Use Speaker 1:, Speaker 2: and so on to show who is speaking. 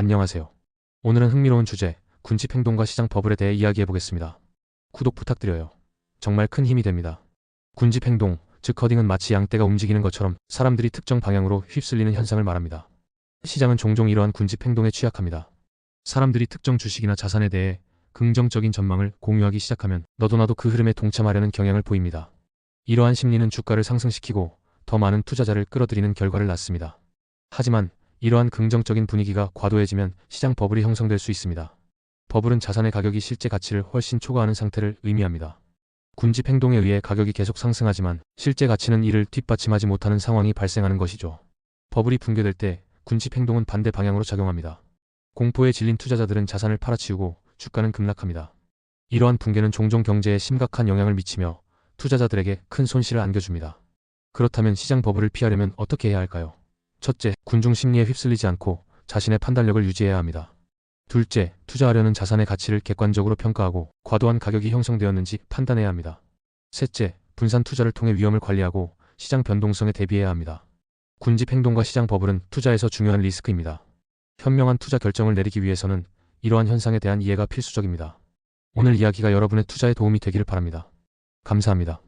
Speaker 1: 안녕하세요. 오늘은 흥미로운 주제, 군집 행동과 시장 버블에 대해 이야기해 보겠습니다. 구독 부탁드려요. 정말 큰 힘이 됩니다. 군집 행동, 즉 커딩은 마치 양떼가 움직이는 것처럼 사람들이 특정 방향으로 휩쓸리는 현상을 말합니다. 시장은 종종 이러한 군집 행동에 취약합니다. 사람들이 특정 주식이나 자산에 대해 긍정적인 전망을 공유하기 시작하면 너도 나도 그 흐름에 동참하려는 경향을 보입니다. 이러한 심리는 주가를 상승시키고 더 많은 투자자를 끌어들이는 결과를 낳습니다. 하지만 이러한 긍정적인 분위기가 과도해지면 시장 버블이 형성될 수 있습니다. 버블은 자산의 가격이 실제 가치를 훨씬 초과하는 상태를 의미합니다. 군집 행동에 의해 가격이 계속 상승하지만 실제 가치는 이를 뒷받침하지 못하는 상황이 발생하는 것이죠. 버블이 붕괴될 때 군집 행동은 반대 방향으로 작용합니다. 공포에 질린 투자자들은 자산을 팔아치우고 주가는 급락합니다. 이러한 붕괴는 종종 경제에 심각한 영향을 미치며 투자자들에게 큰 손실을 안겨줍니다. 그렇다면 시장 버블을 피하려면 어떻게 해야 할까요? 첫째, 군중 심리에 휩쓸리지 않고 자신의 판단력을 유지해야 합니다. 둘째, 투자하려는 자산의 가치를 객관적으로 평가하고 과도한 가격이 형성되었는지 판단해야 합니다. 셋째, 분산 투자를 통해 위험을 관리하고 시장 변동성에 대비해야 합니다. 군집 행동과 시장 버블은 투자에서 중요한 리스크입니다. 현명한 투자 결정을 내리기 위해서는 이러한 현상에 대한 이해가 필수적입니다. 오늘 이야기가 여러분의 투자에 도움이 되기를 바랍니다. 감사합니다.